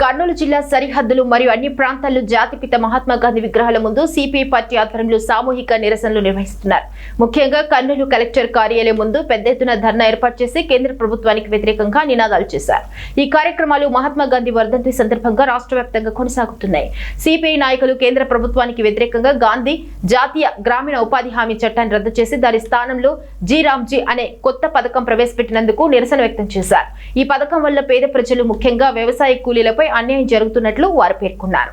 కర్నూలు జిల్లా సరిహద్దులు మరియు అన్ని ప్రాంతాల్లో జాతిపిత మహాత్మా గాంధీ విగ్రహాల ముందు సిపిఐ పార్టీ ఆధ్వర్యంలో సామూహిక నిరసనలు నిర్వహిస్తున్నారు. ముఖ్యంగా కర్నూలు కలెక్టర్ కార్యాలయం ముందు పెద్ద ఎత్తున ధర్నా ఏర్పాటు చేసి కేంద్ర ప్రభుత్వానికి వ్యతిరేకంగా నినాదాలు చేశారు. ఈ కార్యక్రమాలు మహాత్మా గాంధీ వర్ధంతి సందర్భంగా రాష్ట్ర వ్యాప్తంగా కొనసాగుతున్నాయి. సిపిఐ నాయకులు కేంద్ర ప్రభుత్వానికి వ్యతిరేకంగా గాంధీ జాతీయ గ్రామీణ ఉపాధి హామీ చట్టాన్ని రద్దు చేసి దాని స్థానంలో జీ రామ్జీ అనే కొత్త పథకం ప్రవేశపెట్టినందుకు నిరసన వ్యక్తం చేశారు. ఈ పథకం వల్ల పేద ప్రజలు ముఖ్యంగా వ్యవసాయ కూలీలపై అన్యాయం జరుగుతున్నట్లు వారు పేర్కొన్నారు.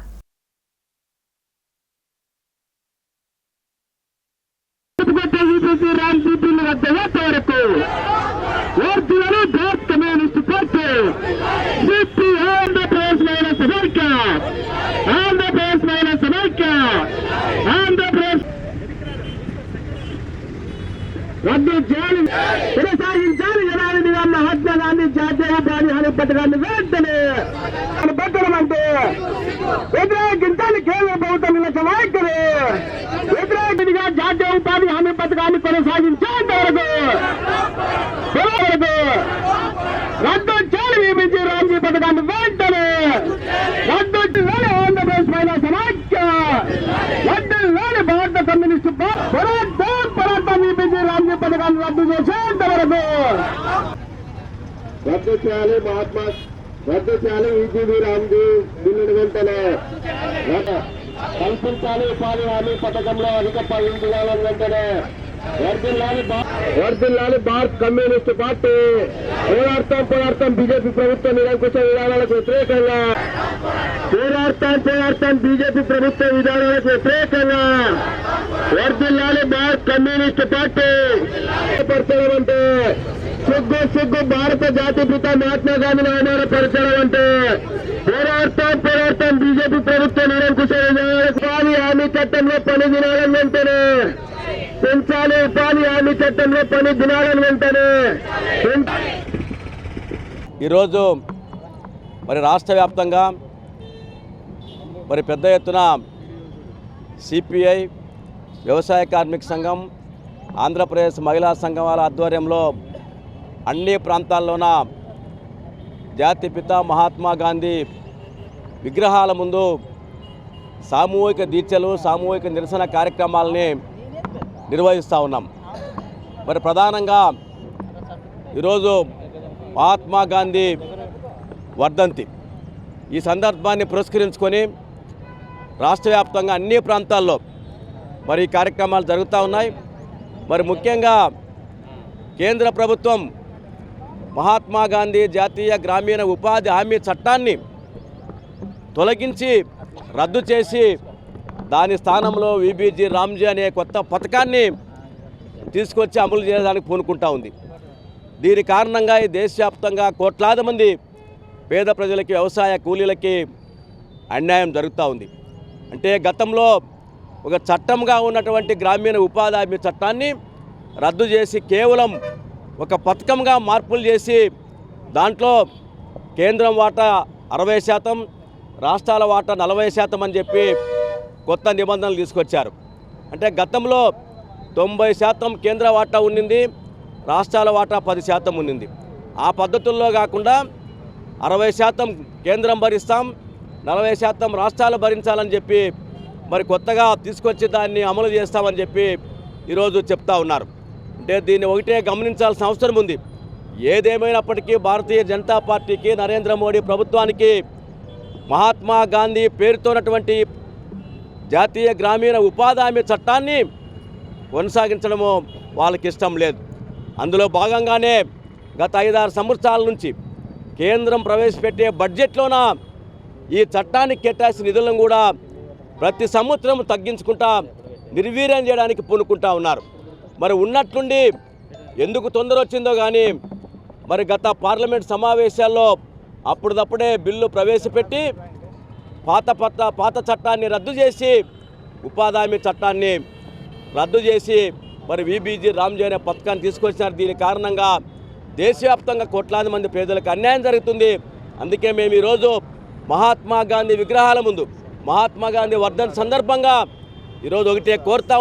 రద్దు చేయాలి కొనసాగించాలి జనాన్ని జాతీయ పథకాన్ని వెంటనే పెట్టడం అంటే వ్యతిరేకించాలి కేంద్ర ప్రభుత్వం నిలక వైఖరి వ్యతిరేకిగా జాతీయ ఉపాధి హామీ పథకాన్ని కొనసాగించేంత వరకు వరకు రద్దు చేయాలి విభిజి రామ్జీ పథకాన్ని వెంటనే వడ్డొచ్చి చేయాలి ఆంధ్రప్రదేశ్ మహిళా సమాఖ్య. రద్దు చేయాలి భారత కమ్యూనిస్ట్ పా- పోరాటం పోరాటం విభిజి పథకాన్ని రద్దు చేసేంత వరకు. రద్దు చేయాలి మహాత్మా రద్దు చేయాలి ఈజీబీ రామ్జీ బిల్లును వెంటనే. కల్పించాలి ఉపాధి హామీ పథకంలో అధిక పదించాలని వెంటనే. వర్దిల్లాలి భా- వర్దిల్లాలి భారత్ కమ్యూనిస్ట్ పార్టీ. పోరాడతాం పోరాడతాం. బీజేపీ ప్రభుత్వ నిరంకుశ విధానాలకు వ్యతిరేకంగా. పోరాడతాం పోరాడతాం. బీజేపీ ప్రభుత్వ విధానాలకు వ్యతిరేకంగా. వర్దిల్లాలి భారత్ కమ్యూనిస్ట్ పార్టీ. పరచడం అంటే సిగ్గు సిగ్గు భారత జాతి పిత మహాత్మా గాంధీని అవమానపరచడం అంటే పోరాడతాం పోరాడతాం. బీజేపీ ప్రభుత్వ నిరంకుశ విధానాలకు హామీ చట్టంలో పని దినాలను వెంటనే ఉపాధి హామీ చట్టంలో పని దినాలను వెంటనే. ఈరోజు మరి రాష్ట్ర వ్యాప్తంగా మరి పెద్ద ఎత్తున సిపిఐ వ్యవసాయ కార్మిక సంఘం ఆంధ్రప్రదేశ్ మహిళా సంఘం వాళ్ళ ఆధ్వర్యంలో అన్ని ప్రాంతాల్లోన జాతిపిత మహాత్మా గాంధీ విగ్రహాల ముందు సామూహిక దీక్షలు సామూహిక నిరసన కార్యక్రమాలని నిర్వహిస్తూ ఉన్నాం. మరి ప్రధానంగా ఈరోజు మహాత్మా గాంధీ వర్ధంతి. ఈ సందర్భాన్ని పురస్కరించుకొని రాష్ట్ర వ్యాప్తంగా అన్ని ప్రాంతాల్లో మరి ఈ కార్యక్రమాలు జరుగుతూ ఉన్నాయి. మరి ముఖ్యంగా కేంద్ర ప్రభుత్వం మహాత్మా గాంధీ జాతీయ గ్రామీణ ఉపాధి హామీ చట్టాన్ని తొలగించి రద్దు చేసి దాని స్థానంలో విబీజీ రామ్జీ అనే కొత్త పథకాన్ని తీసుకొచ్చి అమలు చేయడానికి పూనుకుంటా ఉంది. దీని కారణంగా ఈ దేశవ్యాప్తంగా కోట్లాది మంది పేద ప్రజలకి వ్యవసాయ కూలీలకి అన్యాయం జరుగుతూ ఉంది. అంటే గతంలో ఒక చట్టంగా ఉన్నటువంటి గ్రామీణ ఉపాధి హామీ చట్టాన్ని రద్దు చేసి కేవలం ఒక పథకంగా మార్పులు చేసి దాంట్లో కేంద్రం వాటా అరవై శాతం రాష్ట్రాల వాటా నలభై శాతం అని చెప్పి కొత్త నిబంధనలు తీసుకొచ్చారు. అంటే గతంలో తొంభై శాతం కేంద్ర వాటా ఉండింది రాష్ట్రాల వాటా పది శాతం ఉండింది ఆ పద్ధతుల్లో కాకుండా అరవై శాతం కేంద్రం భరిస్తాం నలభై శాతం రాష్ట్రాలు భరించాలని చెప్పి మరి కొత్తగా తీసుకొచ్చి దాన్ని అమలు చేస్తామని చెప్పి ఈరోజు చెప్తా ఉన్నారు. అంటే దీన్ని ఒకటే గమనించాల్సిన అవసరం ఉంది. ఏదేమైనప్పటికీ భారతీయ జనతా పార్టీకి నరేంద్ర మోడీ ప్రభుత్వానికి మహాత్మా గాంధీ పేరుతోనటువంటి జాతీయ గ్రామీణ ఉపాధి హామీ చట్టాన్ని కొనసాగించడము వాళ్ళకి ఇష్టం లేదు. అందులో భాగంగానే గత ఐదారు సంవత్సరాల నుంచి కేంద్రం ప్రవేశపెట్టే బడ్జెట్లోన ఈ చట్టానికి కేటాల్సిన నిధులను కూడా ప్రతి సంవత్సరం తగ్గించుకుంటా నిర్వీర్యం చేయడానికి పూనుకుంటా ఉన్నారు. మరి ఉన్నట్లుండి ఎందుకు తొందర వచ్చిందో కానీ మరి గత పార్లమెంట్ సమావేశాల్లో అప్పుడప్పుడే బిల్లు ప్రవేశపెట్టి పాత పత్త పాత చట్టాన్ని రద్దు చేసి ఉపాధి హామీ చట్టాన్ని రద్దు చేసి మరి విబీజీ రామ్జీ అనే పథకాన్ని తీసుకొచ్చినారు. దీని కారణంగా దేశవ్యాప్తంగా కోట్లాది మంది పేదలకు అన్యాయం జరుగుతుంది. అందుకే మేము ఈరోజు మహాత్మా గాంధీ విగ్రహాల ముందు మహాత్మా గాంధీ వర్ధన్ సందర్భంగా ఈరోజు ఒకటే కోరుతా